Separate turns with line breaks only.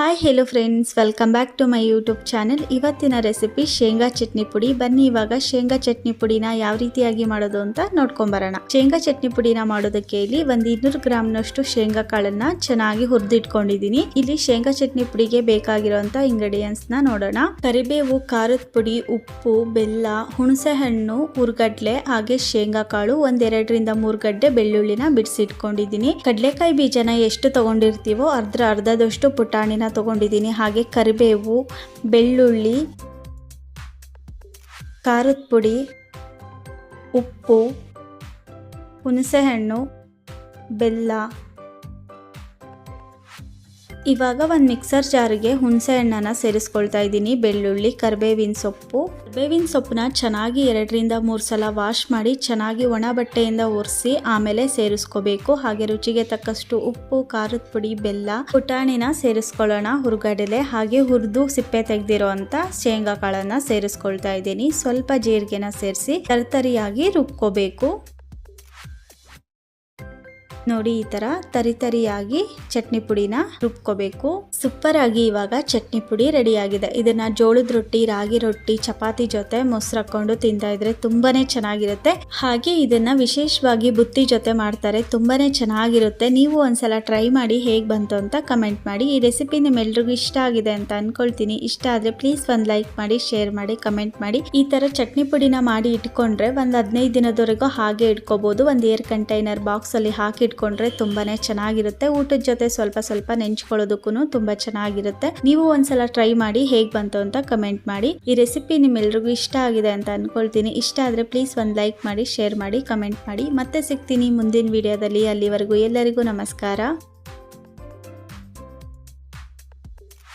Hi hello friends welcome back to my YouTube channel ಇವತ್ತಿನ recipe ಶೇಂಗಾ ಚಟ್ನಿ ಪುಡಿ. ಬನ್ನಿ, ಇವಾಗ ಶೇಂಗಾ ಚಟ್ನಿ ಪುಡಿನ ಯಾವ ರೀತಿಯಾಗಿ ಮಾಡೋದು ಅಂತ ನೋಡ್ಕೊಂಬರೋಣ ಶೇಂಗಾ ಚಟ್ನಿ ಪುಡಿನ ಮಾಡೋದಕ್ಕೆ ಇಲ್ಲಿ ಒಂದು ಇನ್ನೂರು ಗ್ರಾಮ್ನಷ್ಟು ಶೇಂಗಾ ಕಾಳನ್ನ ಚೆನ್ನಾಗಿ ಹುರಿದಿಟ್ಕೊಂಡಿದ್ದೀನಿ. ಇಲ್ಲಿ ಶೇಂಗಾ ಚಟ್ನಿ ಪುಡಿಗೆ ಬೇಕಾಗಿರುವಂತ ಇಂಗ್ರೀಡಿಯೆಂಟ್ಸ್ನ ನೋಡೋಣ. ಕರಿಬೇವು, ಖಾರದ ಪುಡಿ, ಉಪ್ಪು, ಬೆಲ್ಲ, ಹುಣಸೆ ಹಣ್ಣು ಹುರ್ಗಡ್ಲೆ ಹಾಗೆ ಶೇಂಗಾ ಕಾಳು ಒಂದೆರಡರಿಂದ ಮೂರು ಗಡ್ಡೆ ಬೆಳ್ಳುಳ್ಳಿನ ಬಿಡಿಸಿಟ್ಕೊಂಡಿದ್ದೀನಿ. ಕಡಲೆಕಾಯಿ ಬೀಜನ ಎಷ್ಟು ತಗೊಂಡಿರ್ತೀವೋ ಅರ್ಧ, ಅರ್ಧದಷ್ಟು ಪುಟಾಣಿನ ತಗೊಂಡಿದ್ದೀನಿ. ಹಾಗೆ ಕರಿಬೇವು ಬೆಳ್ಳುಳ್ಳಿ ಖಾರದ ಪುಡಿ ಉಪ್ಪು ಹುಣಸೆಹಣ್ಣು ಬೆಲ್ಲ ಇವಾಗ ಒಂದು ಮಿಕ್ಸರ್ ಜಾರಿಗೆ ಹುಣಸೆ ಹಣ್ಣನ್ನ ಸೇರಿಸ್ಕೊಳ್ತಾ ಇದ್ದೀನಿ. ಬೆಳ್ಳುಳ್ಳಿ, ಕರಿಬೇವಿನ ಸೊಪ್ಪು. ಕರಿಬೇವಿನ ಸೊಪ್ಪನ್ನ ಚೆನ್ನಾಗಿ ಎರಡರಿಂದ ಮೂರು ಸಲ ವಾಶ್ ಮಾಡಿ ಚೆನ್ನಾಗಿ ಒಣ ಬಟ್ಟೆಯಿಂದ ಒರೆಸಿ ಆಮೇಲೆ ಸೇರಿಸ್ಕೋಬೇಕು. ಹಾಗೆ ರುಚಿಗೆ ತಕ್ಕಷ್ಟು ಉಪ್ಪು, ಖಾರದ ಪುಡಿ, ಬೆಲ್ಲ, ಪುಟಾಣಿನ ಸೇರಿಸ್ಕೊಳ್ಳೋಣ ಹುರ್ಗಡಲೆ. ಹಾಗೆ ಹುರಿದು ಸಿಪ್ಪೆ ತೆಗೆದಿರೋ ಅಂತ ಶೇಂಗಾ ಕಾಳನ್ನ ಸೇರಿಸ್ಕೊಳ್ತಾ ಇದ್ದೀನಿ. ಸ್ವಲ್ಪ ಜೀರಿಗೆನ ಸೇರಿಸಿ ತರಿತರಿಯಾಗಿ ರುಬ್ಕೋಬೇಕು. ನೋಡಿ ಈ ತರ ತರಿ ತರಿಯಾಗಿ ಚಟ್ನಿ ಪುಡಿನ ರುಬ್ಕೋಬೇಕು. ಸೂಪರ್ ಆಗಿ ಇವಾಗ ಚಟ್ನಿ ಪುಡಿ ರೆಡಿ ಆಗಿದೆ. ಇದನ್ನ ಜೋಳದ ರೊಟ್ಟಿ, ರಾಗಿ ರೊಟ್ಟಿ, ಚಪಾತಿ ಜೊತೆ ಮೊಸರು ಹಾಕೊಂಡು ತಿಂತಾ ಇದ್ರೆ ತುಂಬಾನೇ ಚೆನ್ನಾಗಿರುತ್ತೆ. ಹಾಗೆ ಇದನ್ನ ವಿಶೇಷವಾಗಿ ಬುತ್ತಿ ಜೊತೆ ಮಾಡ್ತಾರೆ, ತುಂಬಾನೇ ಚೆನ್ನಾಗಿರುತ್ತೆ. ನೀವು ಒಂದ್ಸಲ ಟ್ರೈ ಮಾಡಿ ಹೇಗ್ ಬಂತು ಅಂತ ಕಮೆಂಟ್ ಮಾಡಿ. ಈ ರೆಸಿಪಿ ನಿಮ್ಮೆಲ್ರಿಗೂ ಇಷ್ಟ ಆಗಿದೆ ಅಂತ ಅನ್ಕೊಳ್ತೀನಿ. ಇಷ್ಟ ಆದ್ರೆ ಪ್ಲೀಸ್ ಒಂದ್ ಲೈಕ್ ಮಾಡಿ ಶೇರ್ ಮಾಡಿ ಕಮೆಂಟ್ ಮಾಡಿ. ಈ ತರ ಚಟ್ನಿ ಪುಡಿನ ಮಾಡಿ ಇಟ್ಕೊಂಡ್ರೆ ಒಂದ್ ಹದಿನೈದು ದಿನದವರೆಗೂ ಹಾಗೆ ಇಟ್ಕೋಬಹುದು ಒಂದ್ ಏರ್ ಕಂಟೈನರ್ ಬಾಕ್ಸ್ ಅಲ್ಲಿ ಹಾಕಿ ಇಟ್ಕೊಂಡ್ರೆ ತುಂಬಾನೇ ಚೆನ್ನಾಗಿರುತ್ತೆ. ಊಟದ ಜೊತೆ ಸ್ವಲ್ಪ ಸ್ವಲ್ಪ ನೆಂಚ್ಕೊಳ್ಳೋದಕ್ಕೂ ತುಂಬಾ ಚೆನ್ನಾಗಿರುತ್ತೆ. ನೀವು ಒಂದ್ಸಲ ಟ್ರೈ ಮಾಡಿ ಹೇಗ್ ಬಂತು ಅಂತ ಕಮೆಂಟ್ ಮಾಡಿ. ಈ ರೆಸಿಪಿ ನಿಮ್ಮೆಲ್ರಿಗೂ ಇಷ್ಟ ಆಗಿದೆ ಅಂತ ಅನ್ಕೊಳ್ತೀನಿ. ಇಷ್ಟ ಆದ್ರೆ ಪ್ಲೀಸ್ ಒಂದ್ ಲೈಕ್ ಮಾಡಿ ಶೇರ್ ಮಾಡಿ ಕಮೆಂಟ್ ಮಾಡಿ. ಮತ್ತೆ ಸಿಗ್ತೀನಿ ಮುಂದಿನ ವಿಡಿಯೋದಲ್ಲಿ ಅಲ್ಲಿವರೆಗೂ ಎಲ್ಲರಿಗೂ ನಮಸ್ಕಾರ.